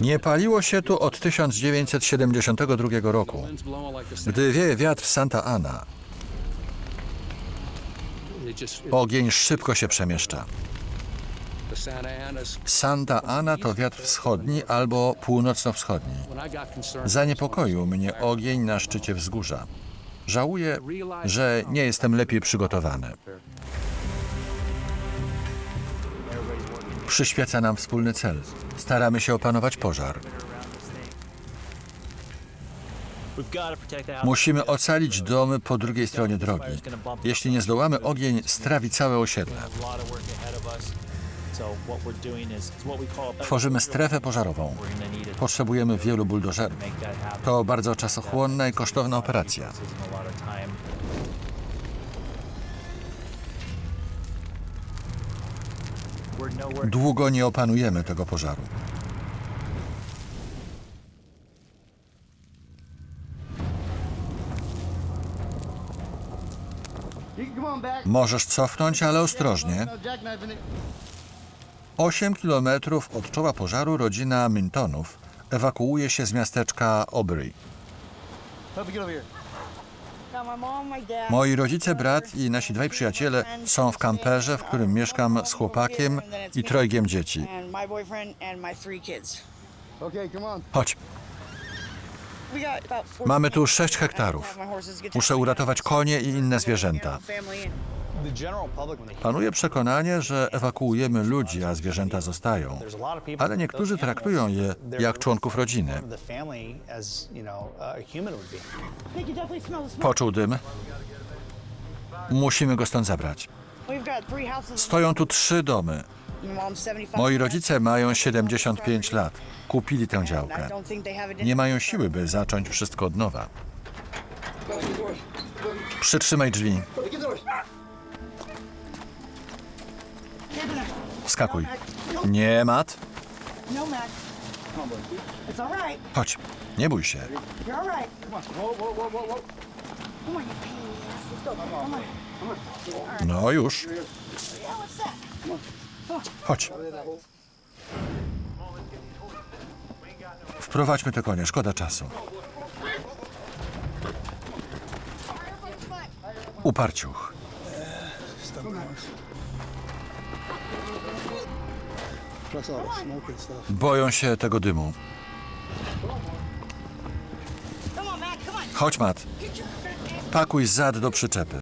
Nie paliło się tu od 1972 roku. Gdy wieje wiatr Santa Ana, ogień szybko się przemieszcza. Santa Ana to wiatr wschodni albo północno-wschodni. Zaniepokoił mnie ogień na szczycie wzgórza. Żałuję, że nie jestem lepiej przygotowany. Przyświeca nam wspólny cel. Staramy się opanować pożar. Musimy ocalić domy po drugiej stronie drogi. Jeśli nie zdołamy, ogień strawi całe osiedle. Tworzymy strefę pożarową. Potrzebujemy wielu buldożerów. To bardzo czasochłonna i kosztowna operacja. Długo nie opanujemy tego pożaru. Możesz cofnąć, ale ostrożnie. 8 kilometrów od czoła pożaru rodzina Mintonów ewakuuje się z miasteczka Aubrey. Moi rodzice, brat i nasi dwaj przyjaciele są w kamperze, w którym mieszkam z chłopakiem i trojgiem dzieci. Chodź, mamy tu acres. 6 I hektarów. Muszę to- uratować konie i inne zwierzęta. Panuje przekonanie, że ewakuujemy ludzi, a zwierzęta zostają. Ale niektórzy traktują je jak członków rodziny. Poczuł dym. Musimy go stąd zabrać. Stoją tu trzy domy. My mom's 75. Moi rodzice mają 75 lat. Kupili tę działkę. Nie mają siły, by zacząć wszystko od nowa. Przytrzymaj drzwi. Wskakuj. Nie, Mat. Mac. It's all right. Chodź. Nie bój się. No już. Chodź. Wprowadźmy te konie, szkoda czasu. Uparciuch. Boją się tego dymu. Chodź, Mat. Pakuj zad do przyczepy.